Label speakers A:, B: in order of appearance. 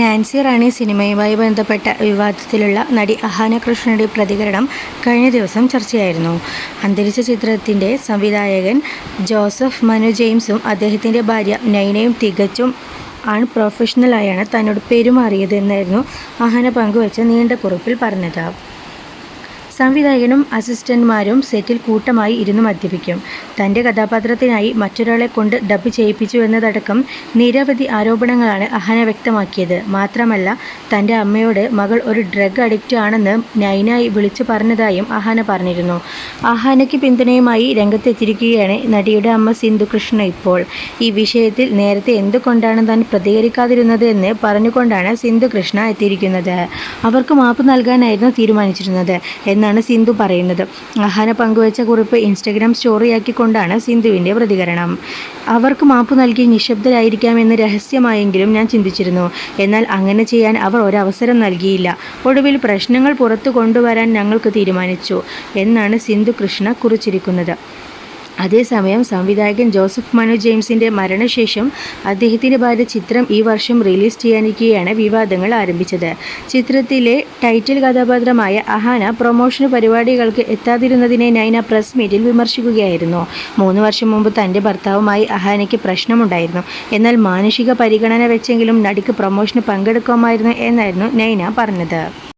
A: Nancy റാണി സിനിമയുമായി ബന്ധപ്പെട്ട വിവാദത്തിലുള്ള നടി അഹാന കൃഷ്ണയുടെ പ്രതികരണം കഴിഞ്ഞ ദിവസം ചർച്ചയായിരുന്നു. അന്തരിച്ച ചിത്രത്തിന്റെ സംവിധായകൻ ജോസഫ് മനു ജെയിംസും അദ്ദേഹത്തിന്റെ ഭാര്യ നൈനയും തികച്ചും അൺപ്രൊഫഷണലായാണ് തന്നോട് പെരുമാറിയത് എന്നായിരുന്നു അഹാന പങ്കുവച്ച നീണ്ട കുറിപ്പിൽ പറഞ്ഞത്. സംവിധായകനും അസിസ്റ്റന്റുമാരും സെറ്റിൽ കൂട്ടമായി ഇരുന്ന് മദ്യപിക്കും. തന്റെ കഥാപാത്രത്തിനായി മറ്റൊരാളെ കൊണ്ട് ഡബ് ചെയ്യിപ്പിച്ചു എന്നതടക്കം നിരവധി ആരോപണങ്ങളാണ് അഹന വ്യക്തമാക്കിയത്. മാത്രമല്ല തന്റെ അമ്മയോട് മകൾ ഒരു ഡ്രഗ് അഡിക്റ്റ് ആണെന്ന് നൈനായി വിളിച്ചു പറഞ്ഞതായും അഹാന പറഞ്ഞിരുന്നു. അഹാനയ്ക്ക് പിന്തുണയുമായി രംഗത്തെത്തിയിരിക്കുകയാണ് നടിയുടെ അമ്മ സിന്ധു കൃഷ്ണ ഇപ്പോൾ. ഈ വിഷയത്തിൽ നേരത്തെ എന്തുകൊണ്ടാണ് താൻ പ്രതികരിക്കാതിരുന്നത് എന്ന് പറഞ്ഞുകൊണ്ടാണ് സിന്ധു കൃഷ്ണ എത്തിയിരിക്കുന്നത്. അവർക്ക് മാപ്പ് നൽകാനായിരുന്നു തീരുമാനിച്ചിരുന്നത്. എന്നാണ് സിന്ധു പറയുന്നത്. അഹാന പങ്കുവച്ച കുറിപ്പ് ഇൻസ്റ്റഗ്രാം സ്റ്റോറിയാക്കിക്കൊണ്ടാണ് സിന്ധുവിന്റെ പ്രതികരണം. അവർക്ക് മാപ്പ് നൽകി നിശബ്ദരായിരിക്കാമെന്ന് രഹസ്യമായെങ്കിലും ഞാൻ ചിന്തിച്ചിരുന്നു. എന്നാൽ അങ്ങനെ ചെയ്യാൻ അവർ ഒരവസരം നൽകിയില്ല. ഒടുവിൽ പ്രശ്നങ്ങൾ പുറത്തു കൊണ്ടുവരാൻ ഞങ്ങൾക്ക് തീരുമാനിച്ചു എന്നാണ് സിന്ധു കൃഷ്ണ കുറിച്ചിരിക്കുന്നത്. അതേസമയം സംവിധായകൻ ജോസഫ് മനു ജെയിംസിന്റെ മരണശേഷം അദ്ദേഹത്തിന്റെ ഭാര്യ ചിത്രം ഈ വർഷം റിലീസ് ചെയ്യാനിരിക്കെയാണ് വിവാദങ്ങൾ ആരംഭിച്ചത്. ചിത്രത്തിലെ ടൈറ്റിൽ കഥാപാത്രമായ അഹാന പ്രൊമോഷൻ പരിപാടികൾക്ക് എത്താതിരുന്നതിനെ നൈന പ്രസ് മീറ്റിൽ വിമർശിക്കുകയായിരുന്നു. മൂന്ന് വർഷം മുമ്പ് തന്റെ ഭർത്താവുമായി അഹാനയ്ക്ക് പ്രശ്നമുണ്ടായിരുന്നു. എന്നാൽ മാനുഷിക പരിഗണന വെച്ചെങ്കിലും നടിക്ക് പ്രൊമോഷന് പങ്കെടുക്കാമായിരുന്നു എന്നായിരുന്നു നൈന പറഞ്ഞത്.